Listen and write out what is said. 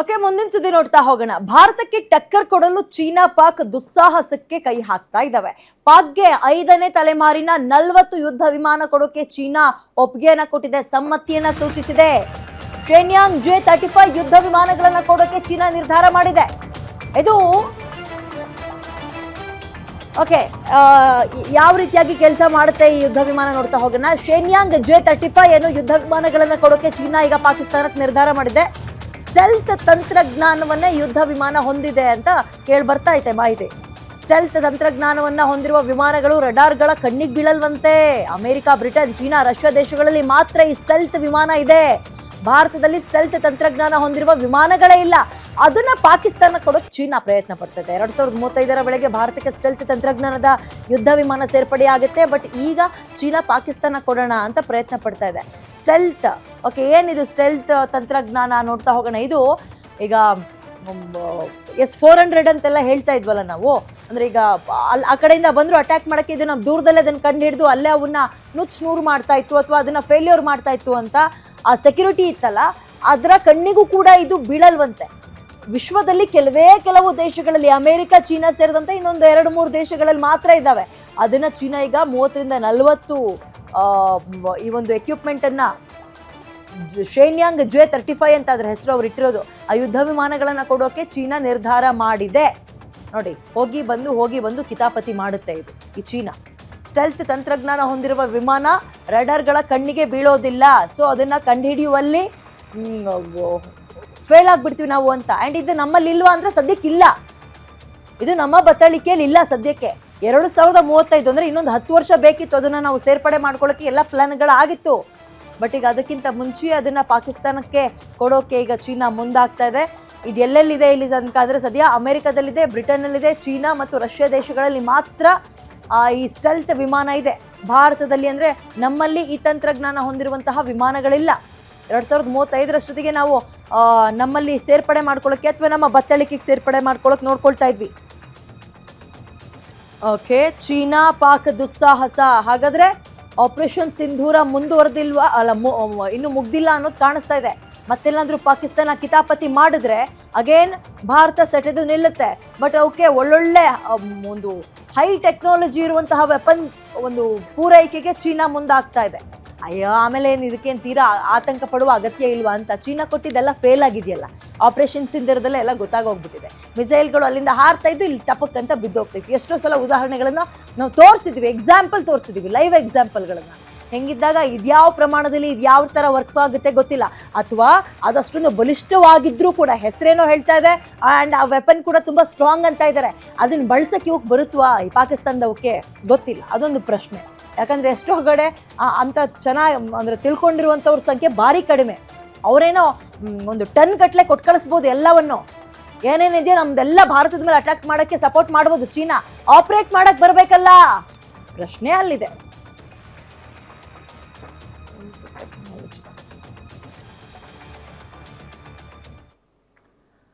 Okay, ಮುಂದಿನ ಸುದ್ದಿ ನೋಡ್ತಾ ಹೋಗೋಣ. ಭಾರತಕ್ಕೆ ಟಕ್ಕರ್ ಕೊಡಲು ಚೀನಾ ಪಾಕ್ ದುಸ್ಸಾಹಸಕ್ಕೆ ಕೈ ಹಾಕ್ತಾ ಇದ್ದಾವೆ ಪಾಕ್ಗೆ ಐದನೇ ತಲೆಮಾರಿನ ನಲವತ್ತು ಯುದ್ಧ ವಿಮಾನ ಕೊಡೋಕೆ ಚೀನಾ ಒಪ್ಪಿಗೆಯನ್ನ ಕೊಟ್ಟಿದೆ, ಸಮ್ಮತಿಯನ್ನ ಸೂಚಿಸಿದೆ. ಶೇನ್ಯಾಂಗ್ ಜೆ ತರ್ಟಿ ಫೈವ್ ಯುದ್ಧ ವಿಮಾನಗಳನ್ನ ಕೊಡೋಕೆ ಚೀನಾ ನಿರ್ಧಾರ ಮಾಡಿದೆ. ಇದು, ಓಕೆ ಯಾವ ರೀತಿಯಾಗಿ ಕೆಲಸ ಮಾಡುತ್ತೆ ಈ ಯುದ್ಧ ವಿಮಾನ ನೋಡ್ತಾ ಹೋಗೋಣ. ಶೇನ್ಯಾಂಗ್ ಜೆ ತರ್ಟಿ ಫೈವ್ ಏನು ಯುದ್ಧ ವಿಮಾನಗಳನ್ನ ಕೊಡೋಕೆ ಚೀನಾ ಈಗ ಪಾಕಿಸ್ತಾನಕ್ಕೆ ನಿರ್ಧಾರ ಮಾಡಿದೆ. ಸ್ಟೆಲ್ತ್ ತಂತ್ರಜ್ಞಾನವನ್ನೇ ಯುದ್ಧ ವಿಮಾನ ಹೊಂದಿದೆ ಅಂತ ಕೇಳಿ ಬರ್ತಾ ಐತೆ ಮಾಹಿತಿ. ಸ್ಟೆಲ್ತ್ ತಂತ್ರಜ್ಞಾನವನ್ನ ಹೊಂದಿರುವ ವಿಮಾನಗಳು ರಡಾರ್ಗಳ ಕಣ್ಣಿಗೆ ಬೀಳಲ್ವಂತೆ. ಅಮೆರಿಕ, ಬ್ರಿಟನ್, ಚೀನಾ, ರಷ್ಯಾ ದೇಶಗಳಲ್ಲಿ ಮಾತ್ರ ಈ ಸ್ಟೆಲ್ತ್ ವಿಮಾನ ಇದೆ. ಭಾರತದಲ್ಲಿ ಸ್ಟೆಲ್ತ್ ತಂತ್ರಜ್ಞಾನ ಹೊಂದಿರುವ ವಿಮಾನಗಳೇ ಇಲ್ಲ. ಅದನ್ನ ಪಾಕಿಸ್ತಾನ ಕೊಡೋಕೆ ಚೀನಾ ಪ್ರಯತ್ನ ಪಡ್ತದೆ. ಎರಡ್ ಸಾವಿರದ ಮೂವತ್ತೈದರ ವೇಳೆಗೆ ಭಾರತಕ್ಕೆ ಸ್ಟೆಲ್ತ್ ತಂತ್ರಜ್ಞಾನದ ಯುದ್ಧ ವಿಮಾನ ಸೇರ್ಪಡೆ ಆಗುತ್ತೆ. ಬಟ್ ಈಗ ಚೀನಾ ಪಾಕಿಸ್ತಾನ ಕೊಡೋಣ ಅಂತ ಪ್ರಯತ್ನ ಪಡ್ತಾ ಇದೆ. ಸ್ಟೆಲ್ತ್ ಓಕೆ ಏನಿದು ಸ್ಟೆಲ್ತ್ ತಂತ್ರಜ್ಞಾನ ನೋಡ್ತಾ ಹೋಗೋಣ. ಇದು ಈಗ ಎಸ್ ಫೋರ್ ಹಂಡ್ರೆಡ್ ಅಂತೆಲ್ಲ ಹೇಳ್ತಾ ಇದ್ವಲ್ಲ ನಾವು. ಅಂದ್ರೆ ಈಗ ಅಲ್ಲಿ ಆ ಕಡೆಯಿಂದ ಬಂದ್ರು ಅಟ್ಯಾಕ್ ಮಾಡಕ್ಕೆ ಇದು ನಮ್ಮ ದೂರದಲ್ಲೇ ಅದನ್ನ ಕಂಡು ಹಿಡಿದು ಅಲ್ಲೇ ಅವನ್ನ ನುಚ್ಚು ನೂರು ಮಾಡ್ತಾ ಇತ್ತು ಅಥವಾ ಅದನ್ನ ಫೇಲ್ಯೂರ್ ಮಾಡ್ತಾ ಇತ್ತು ಅಂತ ಆ ಸೆಕ್ಯೂರಿಟಿ ಇತ್ತಲ್ಲ, ಅದರ ಕಣ್ಣಿಗೂ ಕೂಡ ಇದು ಬೀಳಲ್ವಂತೆ. ವಿಶ್ವದಲ್ಲಿ ಕೆಲವೇ ಕೆಲವು ದೇಶಗಳಲ್ಲಿ, ಅಮೆರಿಕ, ಚೀನಾ ಸೇರಿದಂತೆ ಇನ್ನೊಂದು ಎರಡು ಮೂರು ದೇಶಗಳಲ್ಲಿ ಮಾತ್ರ ಇದ್ದಾವೆ. ಅದನ್ನ ಚೀನಾ ಈಗ ಮೂವತ್ತರಿಂದ ನಲವತ್ತು ಈ ಒಂದು ಎಕ್ವಿಪ್ಮೆಂಟ್ ಅನ್ನ ಶ್ರೇಣ್ಯಾಂಗ್ ಜ್ವೆ ತರ್ಟಿ ಫೈವ್ ಅಂತ ಅದ್ರ ಹೆಸರು ಅವ್ರು ಇಟ್ಟಿರೋದು. ಆ ಯುದ್ಧ ವಿಮಾನಗಳನ್ನ ಕೊಡೋಕೆ ಚೀನಾ ನಿರ್ಧಾರ ಮಾಡಿದೆ. ನೋಡಿ, ಹೋಗಿ ಬಂದು ಹೋಗಿ ಬಂದು ಕಿತಾಪತಿ ಮಾಡುತ್ತೆ ಇದು, ಈ ಚೀನಾ. ಸ್ಟೆಲ್ತ್ ತಂತ್ರಜ್ಞಾನ ಹೊಂದಿರುವ ವಿಮಾನ ರಡರ್ಗಳ ಕಣ್ಣಿಗೆ ಬೀಳೋದಿಲ್ಲ. ಸೊ ಅದನ್ನ ಕಂಡುಹಿಡಿಯುವಲ್ಲಿ ಫೇಲ್ ಆಗಿಬಿಡ್ತೀವಿ ನಾವು ಅಂತ. ಆ್ಯಂಡ್ ಇದು ನಮ್ಮಲ್ಲಿ ಇಲ್ವಾ ಅಂದರೆ ಸದ್ಯಕ್ಕೆ ಇಲ್ಲ ಇದು ನಮ್ಮ ಬತ್ತಳಿಕೆಯಲ್ಲಿ ಇಲ್ಲ ಸದ್ಯಕ್ಕೆ. ಎರಡು ಸಾವಿರದ ಮೂವತ್ತೈದು ಅಂದರೆ ಇನ್ನೊಂದು ಹತ್ತು ವರ್ಷ ಬೇಕಿತ್ತು ಅದನ್ನು ನಾವು ಸೇರ್ಪಡೆ ಮಾಡ್ಕೊಳ್ಳೋಕೆ ಎಲ್ಲ ಪ್ಲ್ಯಾನ್ಗಳಾಗಿತ್ತು ಬಟ್ ಈಗ ಅದಕ್ಕಿಂತ ಮುಂಚೆ ಅದನ್ನು ಪಾಕಿಸ್ತಾನಕ್ಕೆ ಕೊಡೋಕೆ ಈಗ ಚೀನಾ ಮುಂದಾಗ್ತಾ ಇದೆ. ಇದು ಎಲ್ಲೆಲ್ಲಿದೆ ಇಲ್ಲಿ ತನಕ ಅಂದರೆ ಸದ್ಯ ಅಮೆರಿಕದಲ್ಲಿದೆ, ಬ್ರಿಟನ್ನಲ್ಲಿದೆ, ಚೀನಾ ಮತ್ತು ರಷ್ಯಾ ದೇಶಗಳಲ್ಲಿ ಮಾತ್ರ ಈ ಸ್ಟೆಲ್ತ್ ವಿಮಾನ ಇದೆ. ಭಾರತದಲ್ಲಿ ಅಂದರೆ ನಮ್ಮಲ್ಲಿ ಈ ತಂತ್ರಜ್ಞಾನ ಹೊಂದಿರುವಂತಹ ವಿಮಾನಗಳಿಲ್ಲ. ಎರಡು ಸಾವಿರದ ಮೂವತ್ತೈದರಷ್ಟೊತ್ತಿಗೆ ನಾವು ನಮ್ಮಲ್ಲಿ ಸೇರ್ಪಡೆ ಮಾಡ್ಕೊಳ್ಳೋಕೆ ಅಥವಾ ನಮ್ಮ ಬತ್ತಳಿಕೆಗೆ ಸೇರ್ಪಡೆ ಮಾಡ್ಕೊಳ್ಳೋಕೆ ನೋಡ್ಕೊಳ್ತಾ ಇದ್ವಿ. ಓಕೆ, ಚೀನಾ ಪಾಕ್ ದುಸ್ಸಾಹಸ. ಹಾಗಾದ್ರೆ ಆಪರೇಷನ್ ಸಿಂಧೂರ ಮುಂದುವರೆದಿಲ್ವಾ? ಅಲ್ಲ ಇನ್ನು ಮುಗ್ದಿಲ್ಲ ಅನ್ನೋದು ಕಾಣಿಸ್ತಾ ಇದೆ. ಮತ್ತೆಲ್ಲಾದ್ರೂ ಪಾಕಿಸ್ತಾನ ಕಿತಾಪತಿ ಮಾಡಿದ್ರೆ ಅಗೇನ್ ಭಾರತ ಸೆಟೆದು ನಿಲ್ಲುತ್ತೆ. ಬಟ್ ಅವಕ್ಕೆ ಒಳ್ಳೊಳ್ಳೆ ಒಂದು ಹೈ ಟೆಕ್ನಾಲಜಿ ಇರುವಂತಹ ವೆಪನ್ ಒಂದು ಪೂರೈಕೆಗೆ ಚೀನಾ ಮುಂದಾಗ್ತಾ ಇದೆ. ಅಯ್ಯೋ, ಆಮೇಲೆ ಏನು ಇದಕ್ಕೇನು ತೀರಾ ಆತಂಕ ಪಡುವ ಅಗತ್ಯ ಇಲ್ವಾ ಅಂತ ಚೀನಾ ಕೊಟ್ಟಿದ್ದೆಲ್ಲ ಫೇಲ್ ಆಗಿದೆಯಲ್ಲ. ಆಪರೇಷನ್ ಸಿಂಧರದಲ್ಲೇ ಎಲ್ಲ ಗೊತ್ತಾಗೋಗ್ಬಿಟ್ಟಿದೆ. ಮಿಸೈಲ್ಗಳು ಅಲ್ಲಿಂದ ಹಾರ್ತಾ ಇದ್ದು ಇಲ್ಲಿ ಟಪಕ್ಕಂತ ಬಿದ್ದು ಬಿದ್ದೋಗ್ತೈತಿ. ಎಷ್ಟೋ ಸಲ ಉದಾಹರಣೆಗಳನ್ನು ನಾವು ತೋರಿಸಿದ್ವಿ ಎಕ್ಸಾಂಪಲ್ ತೋರಿಸಿದ್ವಿ ಲೈವ್ ಎಕ್ಸಾಂಪಲ್ಗಳನ್ನು ಹೆಂಗಿದ್ದಾಗ ಇದ್ಯಾವ ಪ್ರಮಾಣದಲ್ಲಿ ಇದ್ಯಾವ ಥರ ವರ್ಕ್ ಆಗುತ್ತೆ ಗೊತ್ತಿಲ್ಲ. ಅಥವಾ ಅದಷ್ಟೊಂದು ಬಲಿಷ್ಠವಾಗಿದ್ದರೂ ಕೂಡ ಹೆಸರೇನೋ ಹೇಳ್ತಾ ಇದೆ ಆ್ಯಂಡ್ ಆ ವೆಪನ್ ಕೂಡ ತುಂಬ ಸ್ಟ್ರಾಂಗ್ ಅಂತ ಇದ್ದಾರೆ ಅದನ್ನು ಬಳಸಕ್ಕೆ ಇವಕ್ಕೆ ಬರುತ್ತವಾ ಈ ಪಾಕಿಸ್ತಾನದವಕ್ಕೆ ಗೊತ್ತಿಲ್ಲ. ಅದೊಂದು ಪ್ರಶ್ನೆ. ಯಾಕಂದ್ರೆ ಎಷ್ಟೋ ಕಡೆ ಅಂಥ ಚೆನ್ನಾಗಿ ಅಂದ್ರೆ ತಿಳ್ಕೊಂಡಿರುವಂಥವ್ರ ಸಂಖ್ಯೆ ಭಾರಿ ಕಡಿಮೆ. ಅವರೇನೋ ಒಂದು ಟನ್ ಗಟ್ಟಲೆ ಕೊಟ್ಟು ಕಳಿಸ್ಬೋದು ಎಲ್ಲವನ್ನು. ಏನೇನಿದೆಯೋ ನಮ್ದೆಲ್ಲ ಭಾರತದ ಮೇಲೆ ಅಟ್ಯಾಕ್ ಮಾಡೋಕ್ಕೆ ಸಪೋರ್ಟ್ ಮಾಡ್ಬೋದು. ಚೀನಾ ಆಪರೇಟ್ ಮಾಡಕ್ ಬರಬೇಕಲ್ಲ? ಪ್ರಶ್ನೆ ಅಲ್ಲಿದೆ.